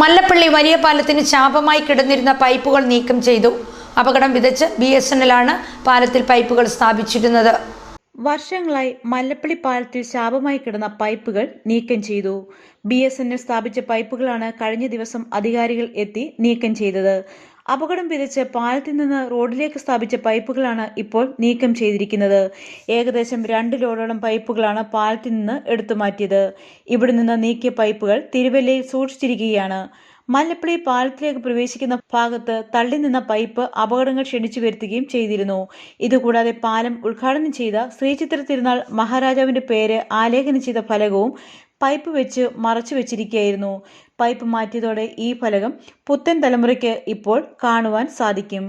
മല്ലപ്പള്ളി വലിയ പാലത്തിന് ശാപമായി കിടന്നിരുന്ന പൈപ്പുകൾ നീക്കം ചെയ്തു. അപകടം വിതച്ച് ബി എസ് എൻ എല്ലാണ് പാലത്തിൽ പൈപ്പുകൾ സ്ഥാപിച്ചിരുന്നത്. വർഷങ്ങളായി മല്ലപ്പള്ളി പാലത്തിൽ ശാപമായി കിടന്ന പൈപ്പുകൾ നീക്കം ചെയ്തു. ബി എസ് എൻ എൽ സ്ഥാപിച്ച പൈപ്പുകളാണ് കഴിഞ്ഞ ദിവസം അധികാരികൾ എത്തി നീക്കം ചെയ്തത്. അപകടം വിതച്ച് പാലത്തിൽ നിന്ന് റോഡിലേക്ക് സ്ഥാപിച്ച പൈപ്പുകളാണ് ഇപ്പോൾ നീക്കം ചെയ്തിരിക്കുന്നത്. ഏകദേശം രണ്ട് ലോഡോളം പൈപ്പുകളാണ് പാലത്തിൽ നിന്ന് എടുത്തു മാറ്റിയത്. ഇവിടെ നിന്ന് നീക്കിയ പൈപ്പുകൾ തിരുവല്ലയിൽ സൂക്ഷിച്ചിരിക്കുകയാണ്. മല്ലപ്പള്ളി പാലത്തിലേക്ക് പ്രവേശിക്കുന്ന ഭാഗത്ത് തള്ളി നിന്ന പൈപ്പ് അപകടങ്ങൾ ക്ഷണിച്ചു വരുത്തുകയും ചെയ്തിരുന്നു. ഇതുകൂടാതെ പാലം ഉദ്ഘാടനം ചെയ്ത ശ്രീചിത്ര തിരുനാൾ മഹാരാജാവിന്റെ പേര് ആലേഖനം ചെയ്ത ഫലകവും പൈപ്പ് വെച്ച് മറച്ചു വെച്ചിരിക്കുകയായിരുന്നു പൈപ്പ് മാറ്റിയതോടെ ഈ ഫലകം പുത്തൻ തലമുറയ്ക്ക് ഇപ്പോൾ കാണുവാൻ സാധിക്കും.